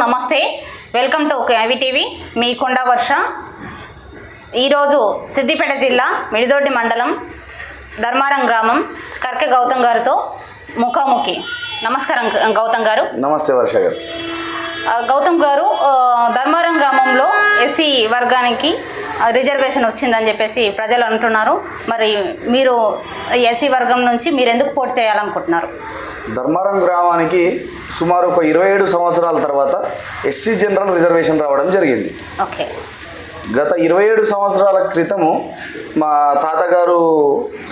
నమస్తే. Welcome to KV TV మీ కొండ వర్ష. ఈరోజు సిద్దిపేట జిల్లా మిడిదొడ్డి మండలం ధర్మారం గ్రామం కర్కె గౌతమ్ గారితో ముఖాముఖి. నమస్కారం గౌతమ్ గారు. నమస్తే వర్ష గారు. గౌతమ్ గారు ధర్మారం గ్రామంలో ఎస్సీ వర్గానికి రిజర్వేషన్ వచ్చిందని చెప్పేసి ప్రజలు అంటున్నారు. మరి మీరు ఎస్సీ వర్గం నుంచి మీరు ఎందుకు పోటీ చేయాలనుకుంటున్నారు? ధర్మారం గ్రామానికి సుమారు ఒక ఇరవై ఏడు సంవత్సరాల తర్వాత ఎస్సీ జనరల్ రిజర్వేషన్ రావడం జరిగింది. ఓకే. గత ఇరవై ఏడు సంవత్సరాల క్రితము మా తాతగారు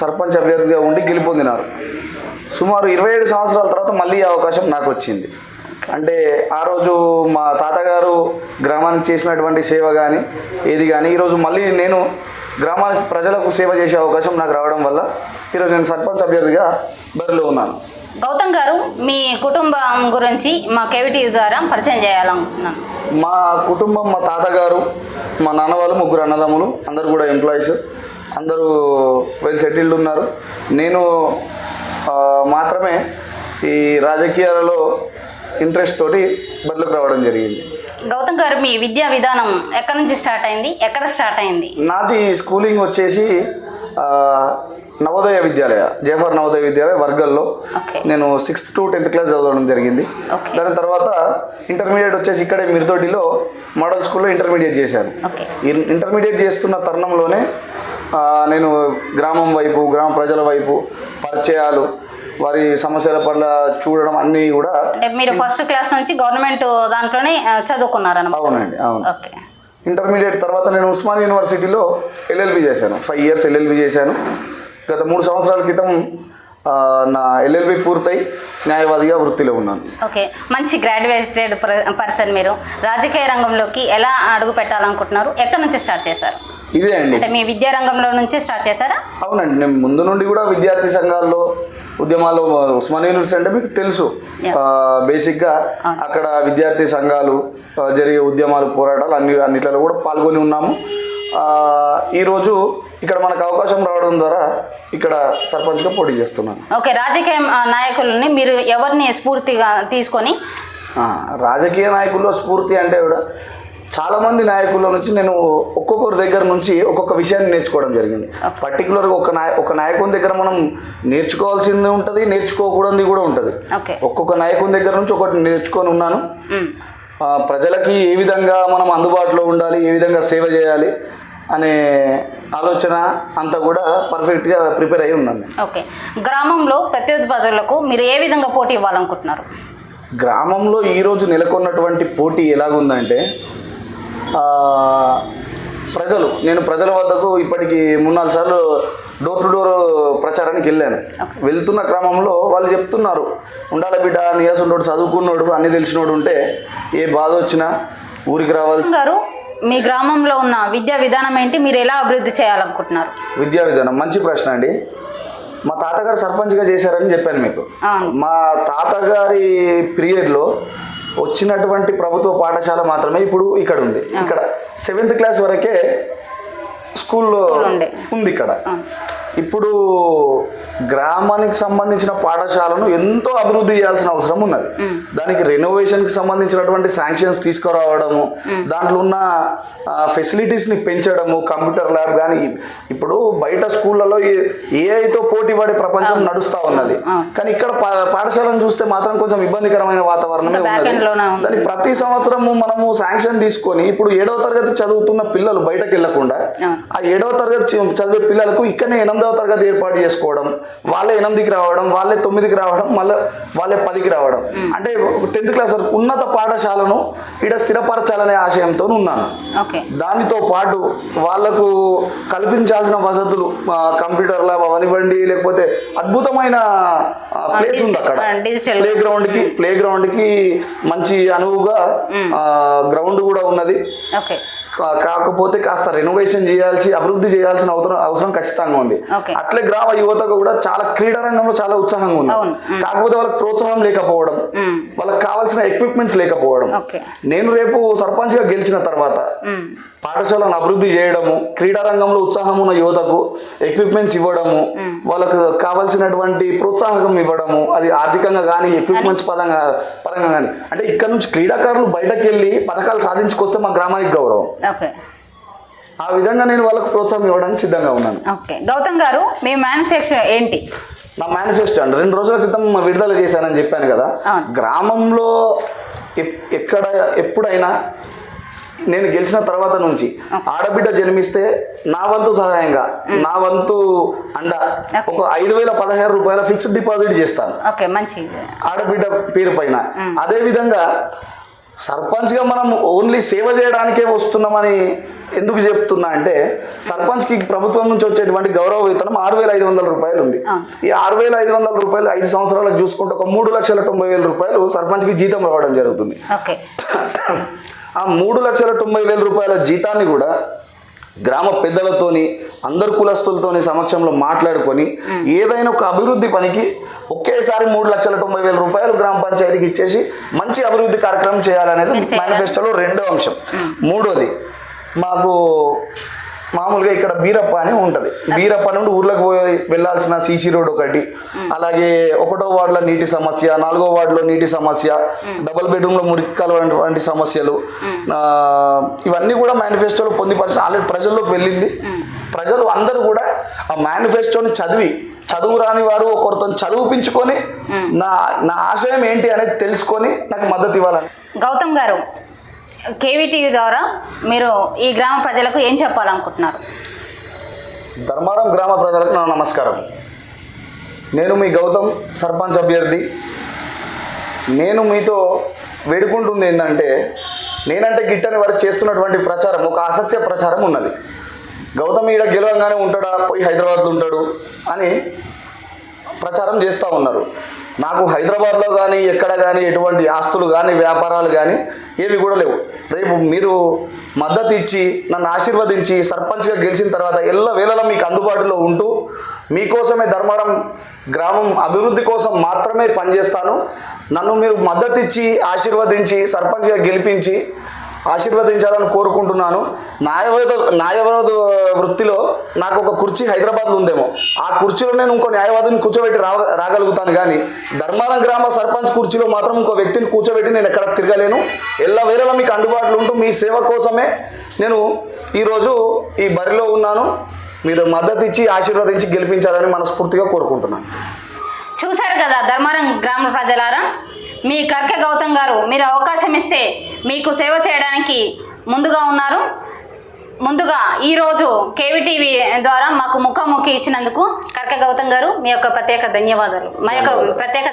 సర్పంచ్ అభ్యర్థిగా ఉండి గెలుపొందినారు. సుమారు ఇరవై ఏడు సంవత్సరాల తర్వాత మళ్ళీ ఈ అవకాశం నాకు వచ్చింది అంటే ఆ రోజు మా తాతగారు గ్రామానికి చేసినటువంటి సేవ కానీ ఏది కానీ ఈరోజు మళ్ళీ నేను గ్రామానికి ప్రజలకు సేవ చేసే అవకాశం నాకు రావడం వల్ల ఈరోజు నేను సర్పంచ్ అభ్యర్థిగా బరిలో ఉన్నాను. గౌతమ్ గారు మీ కుటుంబం గురించి మా కేవిటీ ద్వారా పరిచయం చేయాలనుకుంటున్నాను. మా కుటుంబం మా తాతగారు మా నాన్న వాళ్ళు ముగ్గురు అన్నదమ్ములు అందరు కూడా ఎంప్లాయీస్. అందరూ వెల్ సెటిల్డ్ ఉన్నారు. నేను మాత్రమే ఈ రాజకీయాలలో ఇంట్రెస్ట్ తోటి బరిలోకి రావడం జరిగింది. గౌతమ్ గారు మీ విద్యా విధానం ఎక్కడి నుంచి స్టార్ట్ అయింది? ఎక్కడ స్టార్ట్ అయింది? నాది స్కూలింగ్ వచ్చేసి నవోదయ విద్యాలయ జవహర్ నవోదయ విద్యాలయ వర్గల్లో నేను సిక్స్త్ టు టెన్త్ క్లాస్ చదవడం జరిగింది. దాని తర్వాత ఇంటర్మీడియట్ వచ్చేసి ఇక్కడే మిర్దోటిలో మోడల్ స్కూల్లో ఇంటర్మీడియట్ చేశాను. ఇంటర్మీడియట్ చేస్తున్న తరుణంలోనే నేను గ్రామం వైపు గ్రామ ప్రజల వైపు పరిచయాలు వారి సమస్యల పట్ల చూడడం అన్నీ కూడా మీరు ఫస్ట్ క్లాస్ నుంచి గవర్నమెంట్ దాంట్లోనే ఆ, చదువుకున్నారన్నమాట. అవునండి అవును. ఓకే. ఇంటర్మీడియట్ తర్వాత నేను ఉస్మాన్ యూనివర్సిటీలో ఎల్ఎల్బి చేశాను. ఫైవ్ ఇయర్స్ ఎల్ఎల్బి చేశాను. గత మూడు సంవత్సరాల క్రితం నా ఎల్ఎల్బి పూర్తయి న్యాయవాదిగా వృత్తిలో ఉన్నాను. ఓకే. మంచి గ్రాడ్యుయేటెడ్ పర్సన్ మీరు. రాజకీయ రంగంలోకి ఎలా అడుగు పెట్టాలనుకుంటున్నారు? ఎక్కడి నుంచి స్టార్ట్ చేశారు? ఇదే అండి. అంటే మీ విద్యా రంగంలో నుంచి స్టార్ట్ చేశారా? అవునండి. నేను ముందు నుండి కూడా విద్యార్థి సంఘాల్లో ఉద్యమాల్లో ఉస్మాన్ యూనివర్సిటీ అంటే మీకు తెలుసు. బేసిక్గా అక్కడ విద్యార్థి సంఘాలు జరిగే ఉద్యమాలు పోరాటాలు అన్ని అన్నిట్లలో కూడా పాల్గొని ఉన్నాము. ఈరోజు ఇక్కడ మనకు అవకాశం రావడం ద్వారా ఇక్కడ సర్పంచ్గా పోటీ చేస్తున్నాను. ఓకే రాజకీయ నాయకులని మీరు ఎవరిని స్ఫూర్తిగా తీసుకొని? రాజకీయ నాయకుల్లో స్ఫూర్తి అంటే కూడా చాలామంది నాయకుల నుంచి నేను ఒక్కొక్కరి దగ్గర నుంచి ఒక్కొక్క విషయాన్ని నేర్చుకోవడం జరిగింది. పర్టికులర్గా ఒక నాయ ఒక నాయకుని దగ్గర మనం నేర్చుకోవాల్సింది ఉంటుంది నేర్చుకోకూడదు కూడా ఉంటుంది. ఒక్కొక్క నాయకుని దగ్గర నుంచి ఒకటి నేర్చుకొని ఉన్నాను. ప్రజలకి ఏ విధంగా మనం అందుబాటులో ఉండాలి ఏ విధంగా సేవ చేయాలి అనే ఆలోచన అంతా కూడా పర్ఫెక్ట్గా ప్రిపేర్ అయి ఉన్నాను నేను. ఓకే గ్రామంలో ప్రత్యర్థి పదవులకు మీరు ఏ విధంగా పోటీ ఇవ్వాలనుకుంటున్నారు గ్రామంలో ఈరోజు నెలకొన్నటువంటి పోటీ ఎలాగుందంటే ప్రజలు నేను ప్రజల వద్దకు ఇప్పటికి మూడు నాలుగు సార్లు డోర్ టు డోర్ ప్రచారానికి వెళ్ళాను. వెళ్తున్న క్రమంలో వాళ్ళు చెప్తున్నారు ఉండాల బిడ్డ నియాసుండోడు చదువుకున్నోడు అన్నీ తెలిసినోడు ఉంటే ఏ బాధ వచ్చినా ఊరికి రావాల్సి గారు మీ గ్రామంలో ఉన్న విద్యా విధానం ఏంటి? మీరు ఎలా అభివృద్ధి చేయాలనుకుంటున్నారు? విద్యా విధానం మంచి ప్రశ్న అండి. మా తాతగారు సర్పంచ్గా చేశారని చెప్పాను మీకు. మా తాతగారి పీరియడ్లో వచ్చినటువంటి ప్రభుత్వ పాఠశాల మాత్రమే ఇప్పుడు ఇక్కడ ఉంది. ఇక్కడ సెవెంత్ క్లాస్ వరకే స్కూల్లో. ఉంది ఇక్కడ. ఇప్పుడు గ్రామానికి సంబంధించిన పాఠశాలను ఎంతో అభివృద్ధి చేయాల్సిన అవసరం ఉన్నది. దానికి రెనోవేషన్కి సంబంధించినటువంటి శాంక్షన్స్ తీసుకురావడము దాంట్లో ఉన్న ఫెసిలిటీస్ని పెంచడము కంప్యూటర్ ల్యాబ్ కానీ ఇప్పుడు బయట స్కూళ్ళలో ఏఐతో పోటీ పడే ప్రపంచం నడుస్తూ ఉన్నది. కానీ ఇక్కడ పాఠశాలను చూస్తే మాత్రం కొంచెం ఇబ్బందికరమైన వాతావరణమే ఉన్నది. దానికి ప్రతి సంవత్సరము మనము శాంక్షన్ తీసుకొని ఇప్పుడు ఏడవ తరగతి చదువుతున్న పిల్లలు బయటకు వెళ్ళకుండా ఆ. ఏడవ తరగతి చదివే పిల్లలకు ఇక్కడనే ఎనిమిదవ తరగతి ఏర్పాటు చేసుకోవడం వాళ్ళే ఎనిమిదికి రావడం వాళ్ళే తొమ్మిదికి రావడం మళ్ళీ వాళ్ళే పదికి రావడం. అంటే టెన్త్ క్లాస్ వరకు ఉన్నత పాఠశాలను ఇక్కడ స్థిరపరచాలనే ఆశయంతో ఉన్నాను. దానితో పాటు వాళ్ళకు కల్పించాల్సిన వసతులు ఆ, కంప్యూటర్ ల్యాబ్ అవనివ్వండి లేకపోతే అద్భుతమైన ప్లేస్ ఉంది అక్కడ. ప్లే గ్రౌండ్కి ప్లే గ్రౌండ్కి మంచి అనువుగా గ్రౌండ్ కూడా ఉన్నది. కాకపోతే కాస్త రెనోవేషన్ చేయాల్సి అభివృద్ధి చేయాల్సిన అవసరం అవసరం ఖచ్చితంగా ఉంది. అట్లే గ్రామ యువతకు కూడా చాలా క్రీడా రంగంలో చాలా ఉత్సాహంగా ఉంది. కాకపోతే వాళ్ళకి ప్రోత్సాహం లేకపోవడం. వాళ్ళకి కావాల్సిన ఎక్విప్మెంట్స్ లేకపోవడం నేను రేపు సర్పంచ్గా గెలిచిన తర్వాత. పాఠశాలను అభివృద్ధి చేయడము క్రీడా రంగంలో ఉత్సాహం ఉన్న యువతకు ఎక్విప్మెంట్స్ ఇవ్వడము వాళ్ళకు కావాల్సినటువంటి ప్రోత్సాహం ఇవ్వడము అది ఆర్థికంగా కానీ ఎక్విప్మెంట్స్ పరంగా పరంగా కానీ అంటే ఇక్కడ నుంచి క్రీడాకారులు బయటకు వెళ్ళి పథకాలు సాధించుకొస్తే మా గ్రామానికి గౌరవం. ఆ విధంగా నేను వాళ్ళకు ప్రోత్సాహం ఇవ్వడానికి సిద్ధంగా ఉన్నాను. ఓకే. గౌతమ్ గారు మీ మ్యానుఫ్యాక్చర్ ఏంటి? నా మేనిఫెస్టో అండి. రెండు రోజుల క్రితం విడుదల చేశానని చెప్పాను కదా. గ్రామంలో ఎక్కడ ఎప్పుడైనా నేను గెలిచిన తర్వాత నుంచి ఆడబిడ్డ జన్మిస్తే నా వంతు సహాయంగా నా వంతు అండ. ఒక ఐదు వేల పదహారు రూపాయల ఫిక్స్డ్ డిపాజిట్ చేస్తాను. ఆడబిడ్డ పేరు పైన. అదే విధంగా సర్పంచ్గా మనం ఓన్లీ సేవ చేయడానికే వస్తున్నామని ఎందుకు చెప్తున్నా అంటే సర్పంచ్కి ప్రభుత్వం నుంచి వచ్చేటువంటి గౌరవ వేతనం ఆరు వేల ఐదు వందల రూపాయలు ఉంది. ఈ ఆరు వేల ఐదు వందల రూపాయలు ఐదు సంవత్సరాలకు చూసుకుంటే ఒక మూడు లక్షల తొంభై వేల రూపాయలు సర్పంచ్కి జీతం రావడం జరుగుతుంది. ఆ మూడు లక్షల తొంభై వేల రూపాయల జీతాన్ని కూడా గ్రామ పెద్దలతోని అందరు కులస్తులతోని సమక్షంలో మాట్లాడుకొని ఏదైనా ఒక అభివృద్ధి పనికి ఒకేసారి మూడు లక్షల తొంభై వేల రూపాయలు గ్రామ పంచాయతీకి ఇచ్చేసి మంచి అభివృద్ధి కార్యక్రమం చేయాలనేది. మేనిఫెస్టోలో రెండో అంశం మూడోది మాకు మామూలుగా ఇక్కడ బీరప్ప అని ఉంటుంది. బీరప్ప నుండి ఊర్లకు పోయి వెళ్ళాల్సిన సీసీ రోడ్ ఒకటి అలాగే ఒకటో వార్డులో నీటి సమస్య నాలుగో వార్డులో నీటి సమస్య డబుల్ బెడ్రూమ్లో మురికి కాలువ వంటి సమస్యలు ఇవన్నీ కూడా మేనిఫెస్టోలో పొందిపరిచిన ఆల్రెడీ ప్రజల్లోకి వెళ్ళింది. ప్రజలు అందరూ కూడా ఆ మేనిఫెస్టోని చదివి చదువు రాని వారు ఒకరితో చదువుపించుకొని నా నా ఆశయం ఏంటి అనేది తెలుసుకొని నాకు మద్దతు ఇవ్వాలని. గౌతమ్ గారు కేవీటీవీ ద్వారా మీరు ఈ గ్రామ ప్రజలకు ఏం చెప్పాలనుకుంటున్నారు? ధర్మారం గ్రామ ప్రజలకు నా నమస్కారం. నేను మీ గౌతమ్ సర్పంచ్ అభ్యర్థి. నేను మీతో వేడుకుంటుంది ఏంటంటే నేనంటే గిట్టని వారు చేస్తున్నటువంటి ప్రచారం ఒక అసత్య ప్రచారం ఉన్నది. గౌతమ్ ఈడ గెలవంగానే ఉంటాడా పోయి హైదరాబాద్లో ఉంటాడు అని ప్రచారం చేస్తూ ఉన్నారు. నాకు హైదరాబాద్లో కానీ ఎక్కడ కానీ ఎటువంటి ఆస్తులు కానీ వ్యాపారాలు కానీ ఏవి కూడా లేవు. రేపు మీరు మద్దతు ఇచ్చి నన్ను ఆశీర్వదించి సర్పంచ్గా గెలిచిన తర్వాత ఎల్ల వేళలా మీకు అందుబాటులో ఉంటూ మీకోసమే ధర్మారం గ్రామం అభివృద్ధి కోసం మాత్రమే పనిచేస్తాను. నన్ను మీరు మద్దతు ఇచ్చి ఆశీర్వదించి సర్పంచ్గా గెలిపించి ఆశీర్వదించాలని కోరుకుంటున్నాను. న్యాయవాద న్యాయవాద వృత్తిలో నాకు ఒక కుర్చీ హైదరాబాద్లో ఉందేమో. ఆ కుర్చీలో నేను ఇంకో న్యాయవాదిని కూర్చోబెట్టి రా రాగలుగుతాను కానీ ధర్మారం గ్రామ సర్పంచ్ కుర్చీలో మాత్రం ఇంకో వ్యక్తిని కూర్చోబెట్టి నేను ఎక్కడ తిరగలేను. ఎల్ల వేరేలా మీకు అందుబాటులో ఉంటూ మీ సేవ కోసమే నేను ఈరోజు ఈ బరిలో ఉన్నాను. మీరు మద్దతు ఇచ్చి ఆశీర్వదించి గెలిపించాలని మనస్ఫూర్తిగా కోరుకుంటున్నాను. చూశారు కదా ధర్మారం గ్రామ ప్రజలారా? మీ కర్కె గౌతమ్ గారు మీరు అవకాశం ఇస్తే మీకు సేవ చేయడానికి ముందుగా ఉన్నారు. ముందుగా ఈరోజు కేవీటీవీ ద్వారా మాకు ముఖాముఖి ఇచ్చినందుకు కర్కె గౌతమ్ గారు మీ యొక్క ప్రత్యేక ధన్యవాదాలు. మా యొక్క ప్రత్యేక